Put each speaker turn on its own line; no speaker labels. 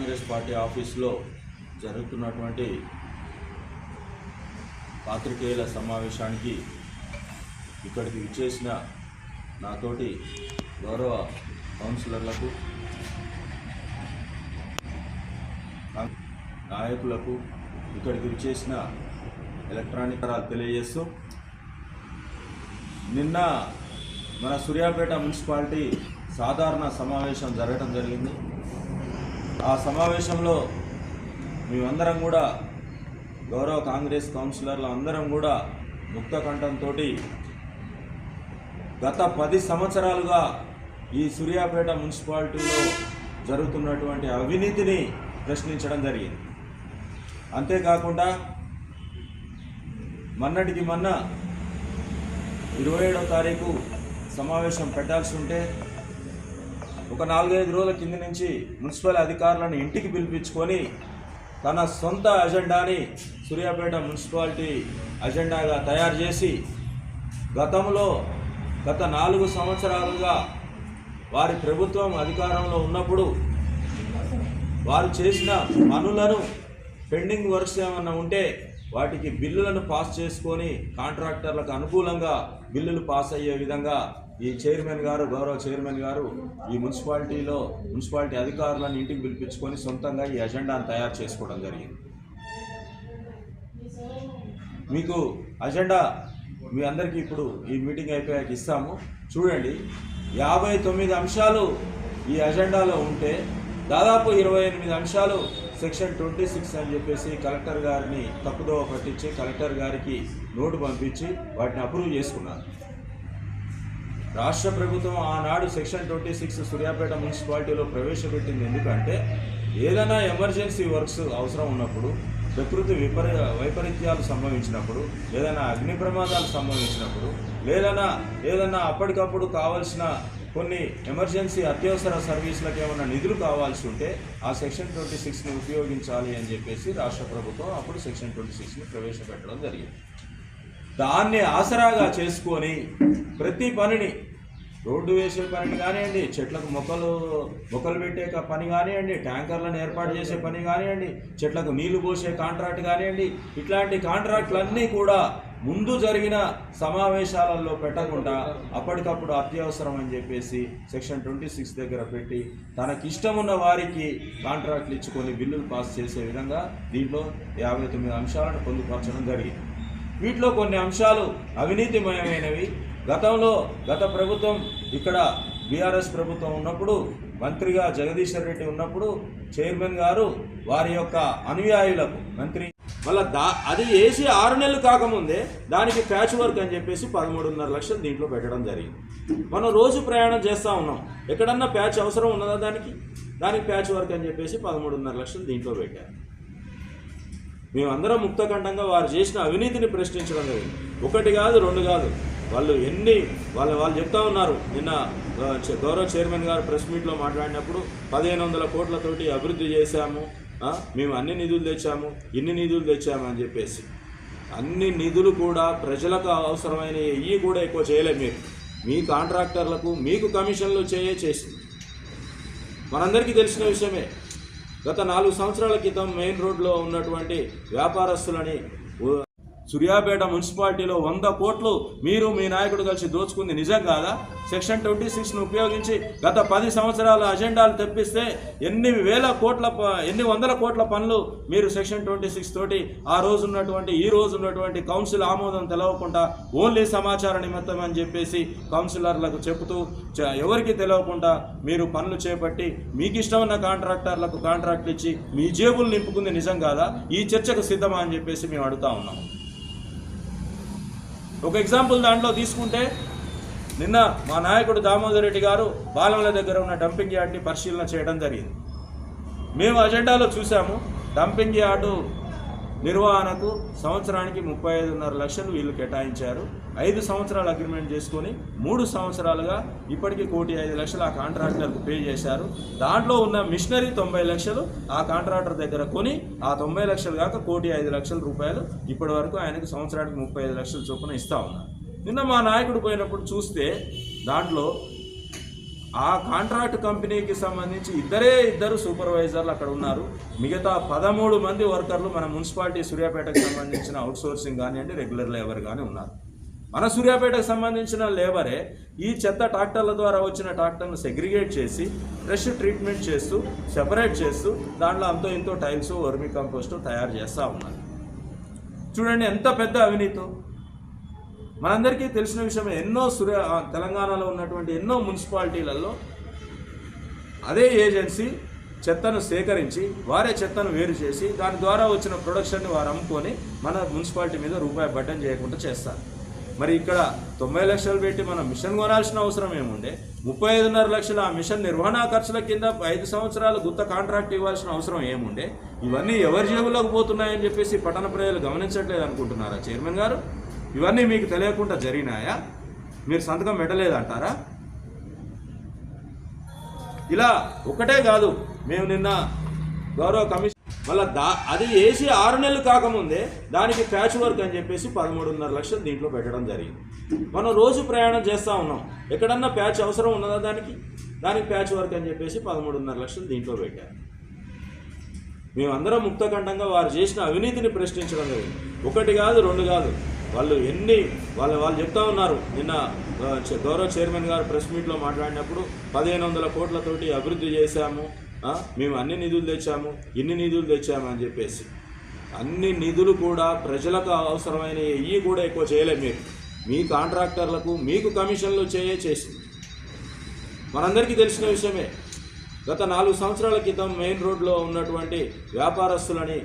Congress party ఆఫీసులో జరుగుతున్నటువంటి పాత్రికేయుల సమావేశానికి ఇక్కడికి విచ్చేసిన నాతోటి గౌరవ కౌన్సిలర్లకు నాయకులకు ఇక్కడికి విచ్చేసిన ఎలక్ట్రానిక్ తెలియజేస్తూ నిన్న మన సూర్యాపేట మున్సిపాలిటీ సాధారణ సమావేశం జరగడం జరిగింది. ఆ సమావేశంలో మేమందరం కూడా గౌరవ కాంగ్రెస్ కౌన్సిలర్లు అందరం కూడా ముక్త కంఠంతో గత పది సంవత్సరాలుగా ఈ సూర్యాపేట మున్సిపాలిటీలో జరుగుతున్నటువంటి అవినీతిని ప్రశ్నించడం జరిగింది. అంతేకాకుండా మొన్నటికి మొన్న ఇరవై ఏడో తారీఖు సమావేశం పెట్టాల్సి ఉంటే ఒక నాలుగైదు రోజుల కింద నుంచి మున్సిపల్ అధికారులను ఇంటికి పిలిపించుకొని తన సొంత అజెండాని సూర్యాపేట మున్సిపాలిటీ అజెండాగా తయారు చేసి గతంలో గత నాలుగు సంవత్సరాలుగా వారి ప్రభుత్వం అధికారంలో ఉన్నప్పుడు వారు చేసిన పనులను పెండింగ్ వర్క్స్ ఏమన్నా ఉంటే వాటికి బిల్లులను పాస్ చేసుకొని కాంట్రాక్టర్లకు అనుకూలంగా బిల్లులు పాస్ అయ్యే విధంగా ఈ చైర్మన్ గారు గౌరవ చైర్మన్ గారు ఈ మున్సిపాలిటీలో మున్సిపాలిటీ అధికారులను ఇంటికి పిలిపించుకొని సొంతంగా ఈ అజెండాను తయారు చేసుకోవడం జరిగింది. మీకు అజెండా మీ అందరికీ ఇప్పుడు ఈ మీటింగ్ అయిపోయాక ఇస్తాము. చూడండి యాభై తొమ్మిది అంశాలు ఈ అజెండాలో ఉంటే దాదాపు ఇరవై ఎనిమిది అంశాలు సెక్షన్ ట్వంటీ సిక్స్ అని చెప్పేసి కలెక్టర్ గారిని తప్పుదోవ పట్టించి కలెక్టర్ గారికి నోటు పంపించి వాటిని అప్రూవ్ చేసుకున్నారు. రాష్ట్ర ప్రభుత్వం ఆనాడు సెక్షన్ ట్వంటీ సిక్స్ సూర్యాపేట మున్సిపాలిటీలో ప్రవేశపెట్టింది. ఎందుకంటే ఏదైనా ఎమర్జెన్సీ వర్క్స్ అవసరం ఉన్నప్పుడు ప్రకృతి విపరీ వైపరీత్యాలు సంభవించినప్పుడు ఏదైనా అగ్ని ప్రమాదాలు సంభవించినప్పుడు లేదన్నా ఏదైనా అప్పటికప్పుడు కావాల్సిన కొన్ని ఎమర్జెన్సీ అత్యవసర సర్వీసులకు ఏమైనా నిధులు కావాల్సి ఉంటే ఆ సెక్షన్ ట్వంటీ సిక్స్ని ఉపయోగించాలి అని చెప్పేసి రాష్ట్ర ప్రభుత్వం అప్పుడు సెక్షన్ ట్వంటీ సిక్స్ని ప్రవేశపెట్టడం జరిగింది. దాన్ని ఆసరాగా చేసుకొని ప్రతి పనిని రోడ్డు వేసే పనిని కానివ్వండి చెట్లకు మొక్కలు మొక్కలు పెట్టే పని కానివ్వండి ట్యాంకర్లను ఏర్పాటు చేసే పని కానివ్వండి చెట్లకు నీళ్ళు పోసే కాంట్రాక్ట్ కానివ్వండి ఇట్లాంటి కాంట్రాక్టులన్నీ కూడా ముందు జరిగిన సమావేశాలలో పెట్టకుండా అప్పటికప్పుడు అత్యవసరం అని చెప్పేసి సెక్షన్ ట్వంటీ సిక్స్ దగ్గర పెట్టి తనకిష్టం ఉన్న వారికి కాంట్రాక్ట్లు ఇచ్చుకొని బిల్లులు పాస్ చేసే విధంగా దీంట్లో యాభై తొమ్మిది అంశాలను పొందుపరచడం జరిగింది. వీటిలో కొన్ని అంశాలు అవినీతిమయమైనవి. గతంలో గత ప్రభుత్వం ఇక్కడ బీఆర్ఎస్ ప్రభుత్వం ఉన్నప్పుడు మంత్రిగా జగదీశ్వర్ రెడ్డి ఉన్నప్పుడు చైర్మన్ గారు వారి యొక్క అనుయాయులకు మంత్రి మళ్ళా దా అది వేసి ఆరు నెలలు కాకముందే దానికి ప్యాచ్ వర్క్ అని చెప్పేసి పదమూడున్నర లక్షలు దీంట్లో పెట్టడం జరిగింది. మనం రోజు ప్రయాణం చేస్తూ ఉన్నాం. ఎక్కడన్నా ప్యాచ్ అవసరం ఉన్నదా దానికి? దానికి ప్యాచ్ వర్క్ అని చెప్పేసి పదమూడున్నర లక్షలు దీంట్లో పెట్టారు. మేమందరం ముక్తఖండంగా వారు చేసిన అవినీతిని ప్రశ్నించడం జరిగింది ఒకటి కాదు రెండు కాదు. వాళ్ళు ఎన్ని వాళ్ళు వాళ్ళు చెప్తా ఉన్నారు. నిన్న గౌరవ చైర్మన్ గారు ప్రెస్ మీట్లో మాట్లాడినప్పుడు పదిహేను వందల కోట్లతోటి అభివృద్ధి చేశాము మేము అన్ని నిధులు తెచ్చాము ఇన్ని నిధులు తెచ్చాము అని చెప్పేసి. అన్ని నిధులు కూడా ప్రజలకు అవసరమైన ఇవి కూడా ఎక్కువ చేయలేదు మీరు. మీ కాంట్రాక్టర్లకు మీకు కమిషన్లు చేయే చేసింది. మనందరికీ తెలిసిన విషయమే. గత నాలుగు సంవత్సరాల క్రితం మెయిన్ రోడ్లో ఉన్నటువంటి వ్యాపారస్తులని సూర్యాపేట మున్సిపాలిటీలో వంద కోట్లు మీరు మీ నాయకుడు కలిసి దోచుకుంది నిజం కాదా? సెక్షన్ ట్వంటీ సిక్స్ను ఉపయోగించి గత పది సంవత్సరాల అజెండాలు తెప్పిస్తే ఎన్ని వేల కోట్ల ప- ఎన్ని వందల కోట్ల పనులు మీరు సెక్షన్ ట్వంటీ సిక్స్ తోటి ఆ రోజు ఉన్నటువంటి ఈ రోజు ఉన్నటువంటి కౌన్సిల్ ఆమోదం తెలవకుండా ఓన్లీ సమాచార నిమిత్తం అని చెప్పేసి కౌన్సిలర్లకు చెబుతూ ఎవరికి తెలవకుండా మీరు పనులు చేపట్టి మీకు ఇష్టం ఉన్న కాంట్రాక్టర్లకు కాంట్రాక్ట్లు ఇచ్చి మీ జేబులు నింపుకుంది నిజం కాదా? ఈ చర్చకు సిద్ధమా అని చెప్పేసి మేము అడుగుతా ఉన్నాం. ఒక ఎగ్జాంపుల్ దాంట్లో తీసుకుంటే నిన్న మా నాయకుడు దామోదర్ రెడ్డి గారు బాలముల దగ్గర ఉన్న డంపింగ్ యార్డ్ని పరిశీలన చేయడం జరిగింది. మేము అజెండాలో చూసాము డంపింగ్ యార్డు నిర్వహణకు సంవత్సరానికి ముప్పై ఐదున్నర లక్షలు వీళ్ళు కేటాయించారు. ఐదు సంవత్సరాలు అగ్రిమెంట్ చేసుకొని మూడు సంవత్సరాలుగా ఇప్పటికీ కోటి ఐదు లక్షలు ఆ కాంట్రాక్టర్కు పే చేశారు. దాంట్లో ఉన్న మిషనరీ తొంభై లక్షలు ఆ కాంట్రాక్టర్ దగ్గర కొని ఆ తొంభై లక్షలు కాక కోటి ఐదు లక్షల రూపాయలు ఇప్పటి వరకు ఆయనకు సంవత్సరానికి ముప్పై ఐదు లక్షల చొప్పున ఇస్తా ఉన్నారు. నిన్న మా నాయకుడు పోయినప్పుడు చూస్తే దాంట్లో ఆ కాంట్రాక్ట్ కంపెనీకి సంబంధించి ఇద్దరే ఇద్దరు సూపర్వైజర్లు అక్కడ ఉన్నారు. మిగతా పదమూడు మంది వర్కర్లు మన మున్సిపాలిటీ సూర్యాపేటకు సంబంధించిన అవుట్సోర్సింగ్ కానివ్వండి రెగ్యులర్ లేబర్ కానీ ఉన్నారు. మన సూర్యాపేటకు సంబంధించిన లేబరే ఈ చెత్త ట్రాక్టర్ల ద్వారా వచ్చిన ట్రాక్టర్ను సెగ్రిగేట్ చేసి ఫ్రెష్ ట్రీట్మెంట్ చేస్తూ సెపరేట్ చేస్తూ దాంట్లో అంతో ఇంతో టైల్స్ వర్మి కంపోస్ట్ తయారు చేస్తూ ఉన్నారు. చూడండి ఎంత పెద్ద అవినీతో. మనందరికీ తెలిసిన విషయమే ఎన్నో సురే తెలంగాణలో ఉన్నటువంటి ఎన్నో మున్సిపాలిటీలలో అదే ఏజెన్సీ చెత్తను సేకరించి వారే చెత్తను వేరు చేసి దాని ద్వారా వచ్చిన ప్రొడక్షన్ని వారు అమ్ముకొని మన మున్సిపాలిటీ మీద రూపాయి బటన్ చేయకుండా చేస్తారు. మరి ఇక్కడ తొంభై లక్షలు పెట్టి మనం మిషన్ కొనాల్సిన అవసరం ఏముండే? ముప్పై ఐదున్నర లక్షల ఆ మిషన్ నిర్వహణ ఖర్చుల కింద ఐదు సంవత్సరాలు గుత్త కాంట్రాక్ట్ ఇవ్వాల్సిన అవసరం ఏముండే? ఇవన్నీ ఎవరి జేబులోకి పోతున్నాయని చెప్పేసి పట్టణ ప్రజలు గమనించట్లేదు అనుకుంటున్నారా చైర్మన్ గారు? ఇవన్నీ మీకు తెలియకుండా జరిగినాయా? మీరు సంతకం పెట్టలేదంటారా? ఇలా ఒకటే కాదు మేము నిన్న గౌరవ కమిషన్ మళ్ళీ దా అది వేసి ఆరు నెలలు కాకముందే దానికి ప్యాచ్ వర్క్ అని చెప్పేసి పదమూడున్నర లక్షలు దీంట్లో పెట్టడం జరిగింది. మనం రోజు ప్రయాణం చేస్తూ ఉన్నాం. ఎక్కడన్నా ప్యాచ్ అవసరం ఉన్నదా దానికి? దానికి ప్యాచ్ వర్క్ అని చెప్పేసి పదమూడున్నర లక్షలు దీంట్లో పెట్టారు. మేమందరం ముక్తఖండంగా వారు చేసిన అవినీతిని ప్రశ్నించడం జరిగింది. ఒకటి కాదు రెండు కాదు. వాళ్ళు ఎన్ని వాళ్ళు వాళ్ళు చెప్తా ఉన్నారు. నిన్న గౌరవ చైర్మన్ గారు ప్రెస్ మీట్లో మాట్లాడినప్పుడు పదిహేను వందల కోట్లతోటి అభివృద్ధి చేశాము మేము అన్ని నిధులు తెచ్చాము ఇన్ని నిధులు తెచ్చాము అని చెప్పేసి. అన్ని నిధులు కూడా ప్రజలకు అవసరమైన ఇవి కూడా ఎక్కువ చేయలేదు మీరు. మీ కాంట్రాక్టర్లకు మీకు కమిషన్లు చేయే చేసింది. మనందరికీ తెలిసిన విషయమే. గత నాలుగు సంవత్సరాల క్రితం మెయిన్ రోడ్లో ఉన్నటువంటి వ్యాపారస్తులని